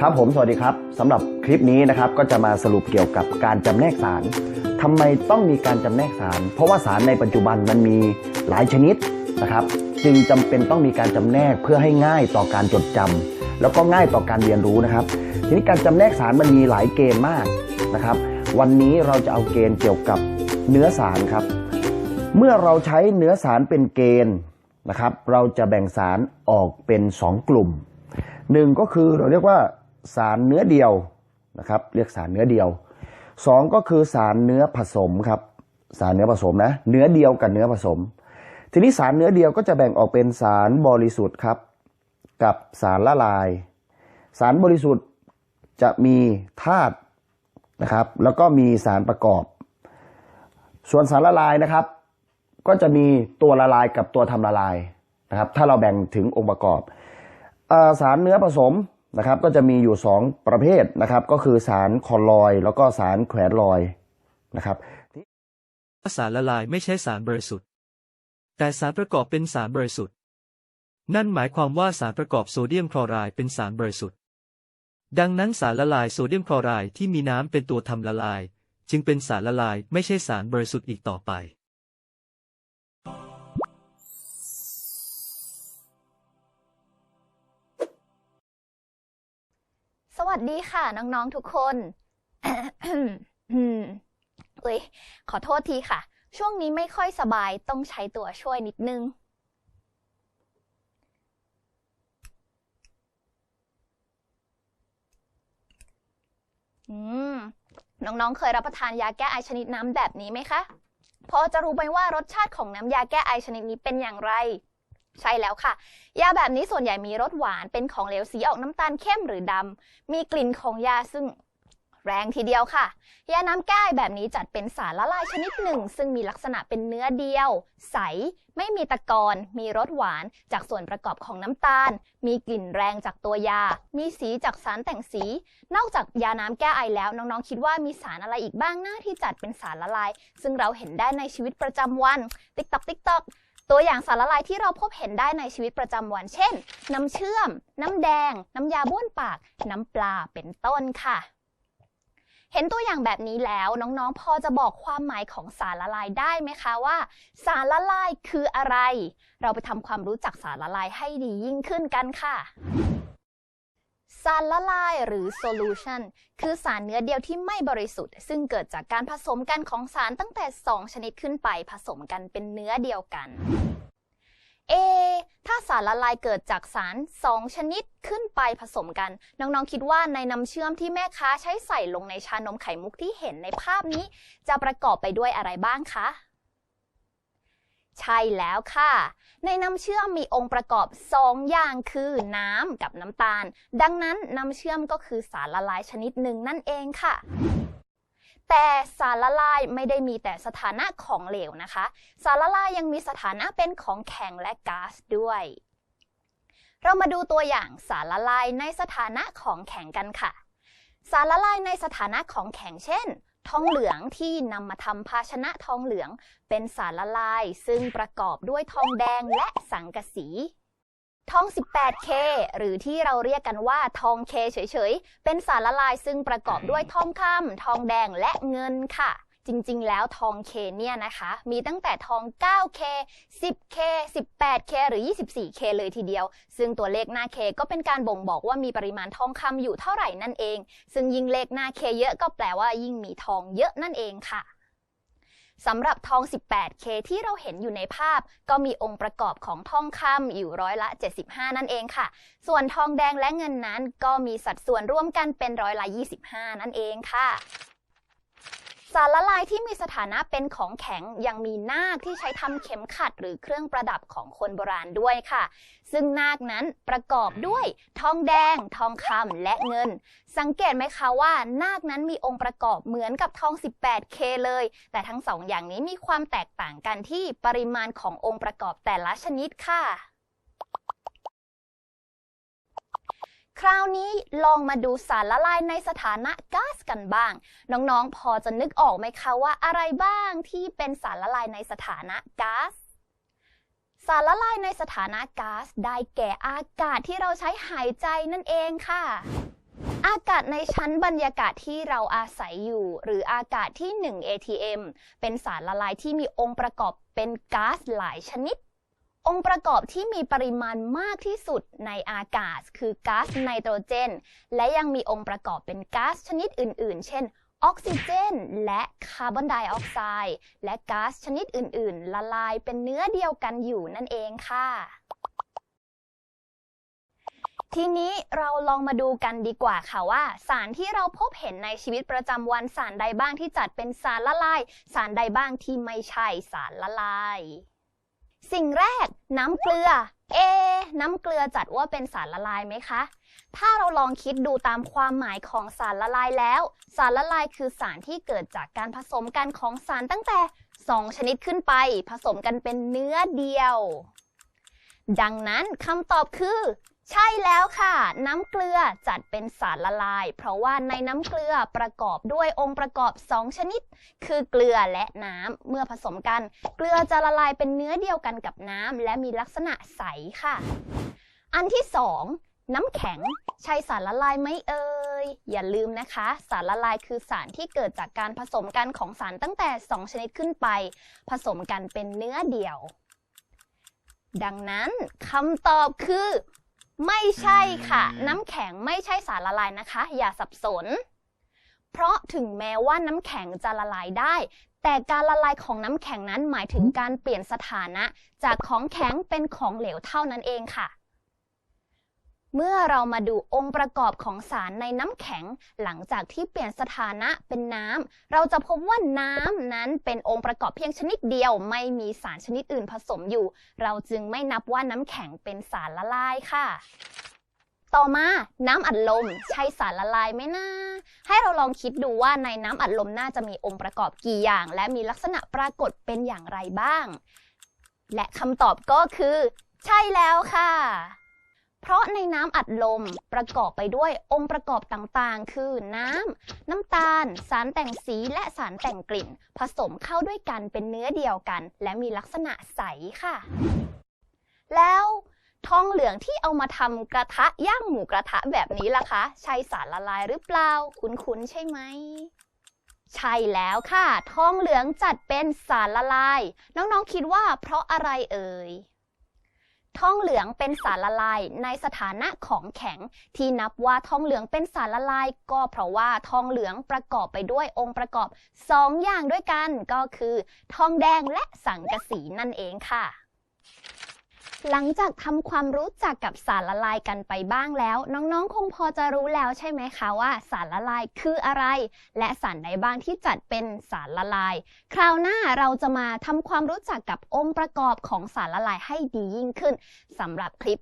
ครับผมสวัสดีครับสำหรับคลิปนี้นะครับก็จะมาสรุปเกี่ยวกับการจำแนกสารทำไมต้องมีการจำแนกสาร เพราะว่าสารในปัจจุบันมันมีหลายชนิดนะครับ จึงจำเป็นต้องมีการจำแนกเพื่อให้ง่ายต่อการจดจำแล้วก็ง่ายต่อการเรียนรู้นะครับ ทีนี้การจำแนกสารมันมีหลายเกณฑ์มากนะครับ วันนี้เราจะเอาเกณฑ์เกี่ยวกับเนื้อสารครับ เมื่อเราใช้เนื้อสารเป็นเกณฑ์นะครับ เราจะแบ่งสารออกเป็น 2 กลุ่มหนึ่งก็คือเราเรียกว่า สารเนื้อเดียวนะครับ เรียกสารเนื้อเดียวสองก็คือสารเนื้อผสมครับ สารเนื้อผสมนะ เนื้อเดียวกับเนื้อผสม ทีนี้สารเนื้อเดียวก็จะแบ่งออกเป็นสารบริสุทธิ์ครับ กับสารละลาย สารบริสุทธิ์จะมีธาตุนะครับ แล้วก็มีสารประกอบ ส่วนสารละลายนะครับ ก็จะมีตัวละลายกับตัวทำละลายนะครับ ถ้าเราแบ่งถึงองค์ประกอบอสารเนื้อผสม นะครับก็จะมีอยู่ 2 ประเภทนะครับ ก็คือสารคอลอยด์แล้วก็สารแขวนลอยด์นะครับสารละลายไม่ใช่สารบริสุทธิ์ แต่สารประกอบเป็นสารบริสุทธิ์ นั่นหมายความว่าสารประกอบโซเดียมคลอไรด์เป็นสารบริสุทธิ์ ดังนั้นสารละลายโซเดียมคลอไรด์ที่มีน้ำเป็นตัวทำละลาย จึงเป็นสารละลายไม่ใช่สารบริสุทธิ์อีกต่อไป วัสดีค่ะ น้อง ๆ ทุกคนเอ้ยขอโทษทีค่ะ ช่วงนี้ไม่ค่อยสบายต้องใช้ตัวช่วยนิดนึง อืม น้อง ๆ เคยรับประทานยาแก้ไอชนิดน้ำแบบนี้ไหมคะ พอจะรู้ไหมว่ารสชาติของน้ำยาแก้ไอชนิดนี้เป็นอย่างไร ใช่แล้วค่ะ ยาแบบนี้ส่วนใหญ่มีรสหวานเป็นของเหลวสีออกน้ำตาลเข้มหรือดำมีกลิ่นของยาซึ่งแรงทีเดียวค่ะ ยาน้ำแก้ไอแบบนี้จัดเป็นสารละลายชนิดหนึ่ง ซึ่งมีลักษณะเป็นเนื้อเดียว ใส ไม่มีตะกอนมีรสหวานจากส่วนประกอบของน้ำตาล มีกลิ่นแรงจากตัวยา มีสีจากสารแต่งสี นอกจากยาน้ำแก้ไอแล้วน้องๆคิดว่ามีสารอะไรอีกบ้างหน้าที่จัดเป็นสารละลาย ซึ่งเราเห็นได้ในชีวิตประจำวัน ติ๊กตอกติ๊กตอก ตัวอย่างสารละลายที่เราพบเห็นได้ในชีวิตประจำวัน เช่น น้ำเชื่อม น้ำแดง น้ำยาบ้วนปาก น้ำปลาเป็นต้นค่ะ เห็นตัวอย่างแบบนี้แล้วน้องๆ พอจะบอกความหมายของสารละลายได้ไหมคะว่า สารละลายคืออะไร เราไปทำความรู้จักสารละลายให้ดียิ่งขึ้นกันค่ะ สารละลายหรือ solution คือสารเนื้อเดียวที่ไม่บริสุทธิ์ ซึ่งเกิดจากการผสมกันของสารตั้งแต่ 2 ชนิดขึ้นไปผสมกันเป็นเนื้อเดียวกัน เอ ถ้าสารละลายเกิดจากสาร 2 ชนิดขึ้นไปผสมกัน น้องๆคิดว่าในน้ำเชื่อมที่แม่ค้าใช้ใส่ลงในชานมไข่มุกที่เห็นในภาพนี้ จะประกอบไปด้วยอะไรบ้างคะ ใช่แล้วค่ะ ในน้ำเชื่อมมีองค์ประกอบ 2 อย่างคือน้ำกับน้ำตาล ดังนั้นน้ำเชื่อมก็คือสารละลายชนิดหนึ่งนั่นเองค่ะแต่สารละลายไม่ได้มีแต่สถานะของเหลวนะคะ สารละลายยังมีสถานะเป็นของแข็งและก๊าซด้วย เรามาดูตัวอย่างสารละลายในสถานะของแข็งกันค่ะ สารละลายในสถานะของแข็งเช่น ทองเหลืองที่นำมาทำภาชนะทองเหลือง เป็นสารละลาย ซึ่งประกอบด้วยทองแดงและสังกะสีทอง 18K หรือที่เราเรียกกันว่าทองเคเฉยๆ เป็นสารละลายซึ่งประกอบด้วยทองคำทองแดงและเงินค่ะ จริงๆ แล้วทองเคเนี่ยนะคะ มีตั้งแต่ทอง 9K 10K 18K หรือ 24K เลยทีเดียว ซึ่งตัวเลขหน้า K ก็เป็นการบ่งบอกว่ามีปริมาณทองคำอยู่เท่าไหร่นั่นเอง ซึ่งยิ่งเลขหน้า K เยอะก็แปลว่ายิ่งมีทองเยอะนั่นเองค่ะสำหรับทอง 18K ที่เราเห็นอยู่ในภาพ ก็มีองค์ประกอบของทองคำอยู่ร้อยละ 75 นั่นเองค่ะ ส่วนทองแดงและเงินนั้นก็มีสัดส่วนร่วมกันเป็นร้อยละ 25 นั่นเองค่ะ สารละลายที่มีสถานะเป็นของแข็งยังมีนาคที่ใช้ทำเข็มขัดหรือเครื่องประดับของคนโบราณด้วยค่ะ ซึ่งนาคนั้นประกอบด้วยทองแดง ทองคำและเงิน สังเกตไหมคะว่านาคนั้นมีองค์ประกอบเหมือนกับทอง 18K เลย แต่ทั้งสองอย่างนี้มีความแตกต่างกันที่ปริมาณขององค์ประกอบแต่ละชนิดค่ะ คราวนี้ลองมาดูสารละลายในสถานะก๊าซกันบ้าง น้องๆ พอจะนึกออกไหมคะว่าอะไรบ้างที่เป็นสารละลายในสถานะก๊าซสารละลายในสถานะก๊าซได้แก่อากาศที่เราใช้หายใจนั่นเองค่ะ อากาศในชั้นบรรยากาศที่เราอาศัยอยู่ หรืออากาศที่ 1 ATM เป็นสารละลายที่มีองค์ประกอบเป็นก๊าซหลายชนิด องค์ประกอบที่มีปริมาณมากที่สุดในอากาศ คือก๊าซไนโตรเจน และยังมีองค์ประกอบเป็นก๊าซชนิดอื่น ๆ เช่น ออกซิเจน และคาร์บอนไดออกไซด์และก๊าซชนิดอื่น ๆ ละลายเป็นเนื้อเดียวกันอยู่นั่นเองค่ะ ทีนี้เราลองมาดูกันดีกว่าค่ะว่า สารที่เราพบเห็นในชีวิตประจำวันสารใดบ้างที่จัดเป็นสารละลาย สารใดบ้างที่ไม่ใช่สารละลาย สิ่งแรกน้ำเกลือ เอะน้ำเกลือจัดว่าเป็นสารละลายไหมคะ ถ้าเราลองคิดดูตามความหมายของสารละลายแล้ว สารละลายคือสารที่เกิดจากการผสมกันของสารตั้งแต่ 2 ชนิดขึ้นไป ผสมกันเป็นเนื้อเดียว ดังนั้นคำตอบคือ ใช่แล้วค่ะ น้ำเกลือจัดเป็นสารละลาย เพราะว่าในน้ำเกลือประกอบด้วยองค์ประกอบ 2 ชนิด คือเกลือและน้ำเมื่อผสมกัน เกลือจะละลายเป็นเนื้อเดียวกันกับน้ำและมีลักษณะใสค่ะ อันที่สองน้ำแข็ง ใช่สารละลายไหมเอ่ยอย่าลืมนะคะ สารละลายคือสารที่เกิดจากการผสมกันของสารตั้งแต่ 2 ชนิดขึ้นไป ผสมกันเป็นเนื้อเดียว ดังนั้นคำตอบคือ ไม่ใช่ค่ะ น้ำแข็งไม่ใช่สารละลายนะคะ อย่าสับสน เพราะถึงแม้ว่าน้ำแข็งจะละลายได้ แต่การละลายของน้ำแข็งนั้นหมายถึงการเปลี่ยนสถานะ จากของแข็งเป็นของเหลวเท่านั้นเองค่ะ เมื่อเรามาดูองค์ประกอบของสารในน้ำแข็ง หลังจากที่เปลี่ยนสถานะเป็นน้ำ เราจะพบว่าน้ำนั้นเป็นองค์ประกอบเพียงชนิดเดียว ไม่มีสารชนิดอื่นผสมอยู่ เราจึงไม่นับว่าน้ำแข็งเป็นสารละลายค่ะ ต่อมา น้ำอัดลมใช่สารละลายไหมนะให้เราลองคิดดูว่าในน้ำอัดลมน่าจะมีองค์ประกอบกี่อย่าง และมีลักษณะปรากฏเป็นอย่างไรบ้าง และคำตอบก็คือ ใช่แล้วค่ะะในน้ำอัดลมประกอบไปด้วยองค์ประกอบต่างๆ คือน้ำ น้ำตาล สารแต่งสีและสารแต่งกลิ่น ผสมเข้าด้วยกันเป็นเนื้อเดียวกัน และมีลักษณะใสค่ะ แล้วทองเหลืองที่เอามาทำกระทะย่างหมูกระทะแบบนี้ล่ะคะ ใช่สารละลายหรือเปล่า คุ้นๆใช่ไหมใช่แล้วค่ะ ทองเหลืองจัดเป็นสารละลาย น้องๆคิดว่าเพราะอะไรเอ่ย ทองเหลืองเป็นสารละลายในสถานะของแข็ง ที่นับว่าทองเหลืองเป็นสารละลาย ก็เพราะว่าทองเหลืองประกอบไปด้วยองค์ประกอบ 2 อย่างด้วยกันก็คือ ทองแดงและสังกะสีนั่นเองค่ะ หลังจากทำความรู้จักกับสารละลายกันไปบ้างแล้ว น้องๆ คงพอจะรู้แล้วใช่ไหมคะว่าสารละลายคืออะไร และสารใดบ้างที่จัดเป็นสารละลาย คราวหน้าเราจะมาทำความรู้จักกับองค์ประกอบของสารละลายให้ดียิ่งขึ้นสำหรับคลิป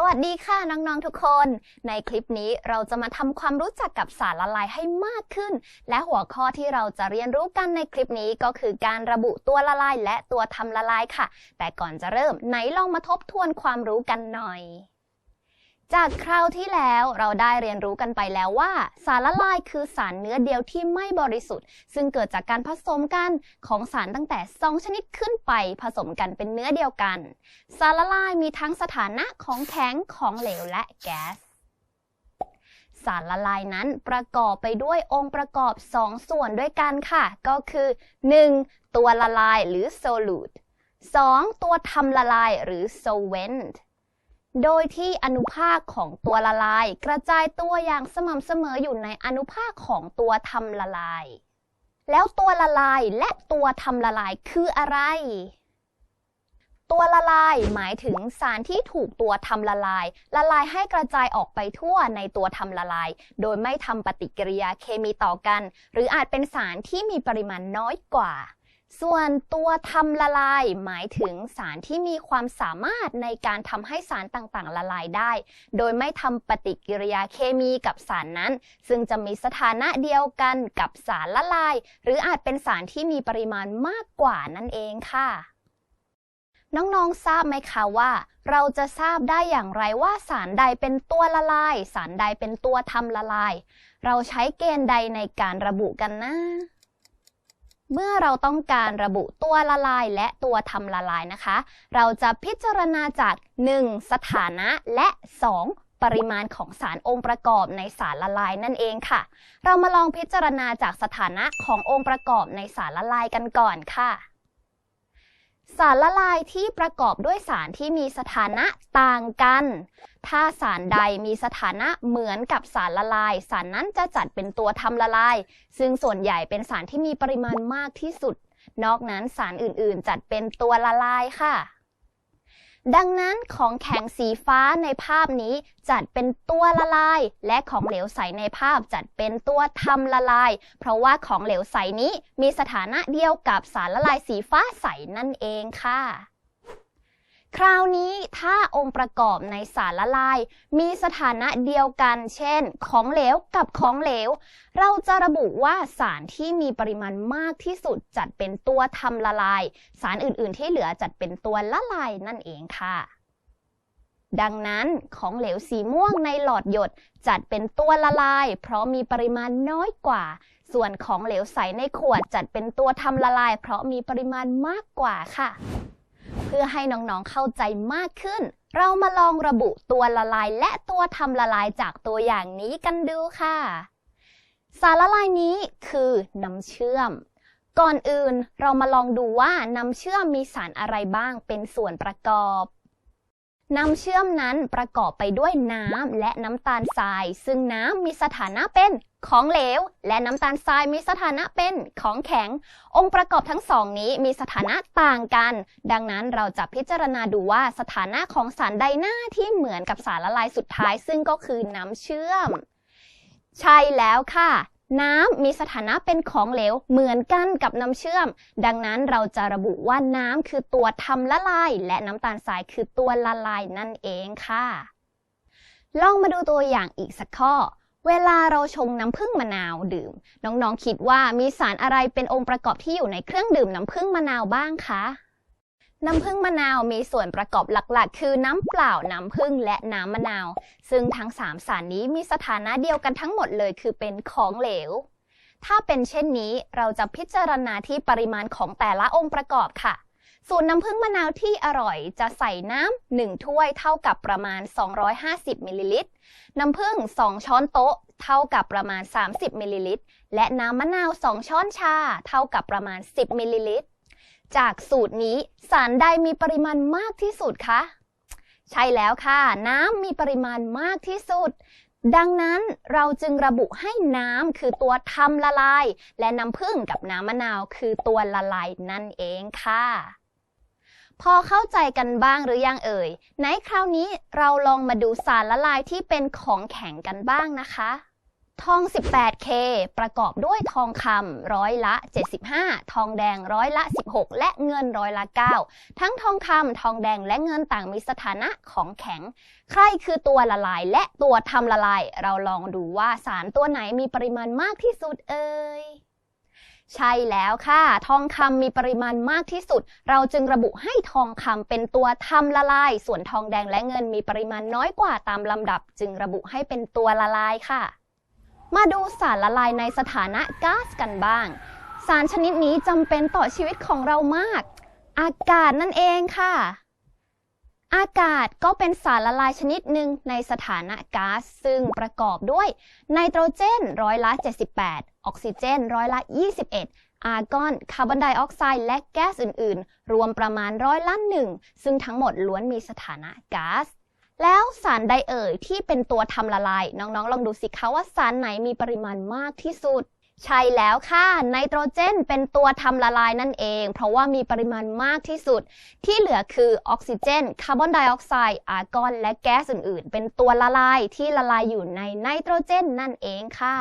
สวัสดีค่ะน้อง ๆ ทุกคน ในคลิปนี้เราจะมาทำความรู้จักกับสารละลายให้มากขึ้น และหัวข้อที่เราจะเรียนรู้กันในคลิปนี้ก็คือการระบุตัวละลายและตัวทำละลายค่ะ แต่ก่อนจะเริ่มไหนลองมาทบทวนความรู้กันหน่อย จากคราวที่แล้วเราได้เรียนรู้กันไปแล้วว่า สารละลายคือสารเนื้อเดียวที่ไม่บริสุทธิ์ ซึ่งเกิดจากการผสมกันของสารตั้งแต่ 2 ชนิดขึ้นไปผสมกันเป็นเนื้อเดียวกัน สารละลายมีทั้งสถานะของแข็งของเหลวและแก๊สสารละลายนั้นประกอบไปด้วยองค์ประกอบ 2 ส่วนด้วยกันค่ะ ก็คือ 1. ตัวละลายหรือ solute 2. ตัวทำละลายหรือ solvent โดยที่อนุภาคของตัวละลาย กระจายตัวอย่างสม่ำเสมออยู่ในอนุภาคของตัวทำละลาย แล้วตัวละลายและตัวทำละลายคืออะไร ตัวละลายหมายถึงสารที่ถูกตัวทำละลาย ละลายให้กระจายออกไปทั่วในตัวทำละลาย โดยไม่ทำปฏิกิริยาเคมีต่อกัน หรืออาจเป็นสารที่มีปริมาณน้อยกว่า ส่วนตัวทำละลายหมายถึงสารที่มีความสามารถในการทำให้สารต่างๆ ละลายได้ โดยไม่ทำปฏิกิริยาเคมีกับสารนั้น ซึ่งจะมีสถานะเดียวกันกับสารละลาย หรืออาจเป็นสารที่มีปริมาณมากกว่านั่นเองค่ะน้องๆ ทราบไหมคะว่า เราจะทราบได้อย่างไรว่าสารใดเป็นตัวละลาย สารใดเป็นตัวทำละลาย เราใช้เกณฑ์ใดในการระบุกันนะ เมื่อเราต้องการระบุตัวละลายและตัวทำละลายนะคะ เราจะพิจารณาจาก 1. สถานะและ 2. ปริมาณของสารองค์ประกอบในสารละลายนั่นเองค่ะ เรามาลองพิจารณาจากสถานะขององค์ประกอบในสารละลายกันก่อนค่ะ สารละลายที่ประกอบด้วยสารที่มีสถานะต่างกัน ถ้าสารใดมีสถานะเหมือนกับสารละลาย สารนั้นจะจัดเป็นตัวทำละลาย ซึ่งส่วนใหญ่เป็นสารที่มีปริมาณมากที่สุด นอกนั้นสารอื่นๆ จัดเป็นตัวละลายค่ะ ดังนั้นของแข็งสีฟ้าในภาพนี้จัดเป็นตัวละลาย และของเหลวใสในภาพจัดเป็นตัวทำละลาย เพราะว่าของเหลวใสนี้มีสถานะเดียวกับสารละลายสีฟ้าใสนั่นเองค่ะ คราวนี้ถ้าองค์ประกอบในสารละลาย มีสถานะเดียวกัน เช่น ของเหลวกับของเหลว เราจะระบุว่าสารที่มีปริมาณมากที่สุดจัดเป็นตัวทำละลาย สารอื่นๆ ที่เหลือจัดเป็นตัวละลายนั่นเองค่ะดังนั้นของเหลวสีม่วงในหลอดหยดจัดเป็นตัวละลาย เพราะมีปริมาณน้อยกว่า ส่วนของเหลวใสในขวดจัดเป็นตัวทำละลาย เพราะมีปริมาณมากกว่าค่ะ เพื่อให้น้องๆเข้าใจมากขึ้น เรามาลองระบุตัวละลายและตัวทำละลายจากตัวอย่างนี้กันดูค่ะ สารละลายนี้คือน้ำเชื่อม ก่อนอื่นเรามาลองดูว่าน้ำเชื่อมมีสารอะไรบ้างเป็นส่วนประกอบ น้ำเชื่อมนั้นประกอบไปด้วยน้ำและน้ำตาลทราย ซึ่งน้ำมีสถานะเป็นของเหลว และน้ำตาลทรายมีสถานะเป็นของแข็ง องค์ประกอบทั้งสองนี้มีสถานะต่างกัน ดังนั้นเราจะพิจารณาดูว่าสถานะของสารใดหน้าที่เหมือนกับสารละลายสุดท้าย ซึ่งก็คือน้ำเชื่อม ใช่แล้วค่ะ น้ำมีสถานะเป็นของเหลวเหมือนกันกับน้ำเชื่อม ดังนั้นเราจะระบุว่าน้ำคือตัวทำละลาย และน้ำตาลทรายคือตัวละลายนั่นเองค่ะ ลองมาดูตัวอย่างอีกสักข้อ เวลาเราชงน้ำผึ้งมะนาวดื่ม น้องๆคิดว่ามีสารอะไรเป็นองค์ประกอบที่อยู่ในเครื่องดื่มน้ำผึ้งมะนาวบ้างคะ น้ำผึ้งมะนาวมีส่วนประกอบหลักๆ คือน้ำเปล่า น้ำผึ้งและน้ำมะนาว ซึ่งทั้ง 3 สารนี้มีสถานะเดียวกันทั้งหมดเลยคือเป็นของเหลว ถ้าเป็นเช่นนี้เราจะพิจารณาที่ปริมาณของแต่ละองค์ประกอบค่ะสูตรน้ำผึ้งมะนาวที่อร่อยจะใส่น้ำ1ถ้วยเท่ากับประมาณ 250มิลลิลิตร น้ำผึ้ง2 ช้อนโต๊ะ เท่ากับประมาณ 30มิลลิลิตร และน้ำมะนาว 2 ช้อนชา เท่ากับประมาณ 10มิลลิลิตร จากสูตรนี้สารใดมีปริมาณมากที่สุดคะ ใช่แล้วค่ะ น้ำมีปริมาณมากที่สุด ดังนั้นเราจึงระบุให้น้ำคือตัวทำละลาย และน้ำผึ้งกับน้ำมะนาวคือตัวละลายนั่นเองค่ะ พอเข้าใจกันบ้างหรือยังเอ่ยในคราวนี้เราลองมาดูสารละลายที่เป็นของแข็งกันบ้างนะคะ ทอง 18K ประกอบด้วยทองคำร้อยละ 75 ทองแดงร้อยละ 16 และเงินร้อยละ 9 ทั้งทองคำทองแดงและเงินต่างมีสถานะของแข็ง ใครคือตัวละลายและตัวทำละลาย เราลองดูว่าสารตัวไหนมีปริมาณมากที่สุดเอ่ยใช่แล้วค่ะ ทองคำมีปริมาณมากที่สุด เราจึงระบุให้ทองคำเป็นตัวทำละลาย ส่วนทองแดงและเงินมีปริมาณน้อยกว่าตามลำดับ จึงระบุให้เป็นตัวละลายค่ะ มาดูสารละลายในสถานะก๊าซกันบ้าง สารชนิดนี้จำเป็นต่อชีวิตของเรามาก อากาศนั่นเองค่ะ อากาศก็เป็นสารละลายชนิดหนึ่งในสถานะก๊าซซึ่งประกอบด้วยไนโตรเจนร้อยละ 78 ออกซิเจนร้อยละ 21อาร์กอน คาร์บอนไดออกไซด์ และแก๊สอื่น ๆ รวมประมาณร้อยละหนึ่ง ซึ่งทั้งหมดล้วนมีสถานะก๊าซ แล้วสารใดเอ่ยที่เป็นตัวทำละลาย น้องๆ ลองดูสิคะว่าสารไหนมีปริมาณมากที่สุด ใช่แล้วค่ะไนโตรเจนเป็นตัวทำละลายนั่นเอง เพราะว่ามีปริมาณมากที่สุด ที่เหลือคือออกซิเจนคาร์บอนไดออกไซด์อาร์กอน และแก๊สอื่นๆ เป็นตัวละลายที่ละลายอยู่ในไนโตรเจนนั่นเองค่ะ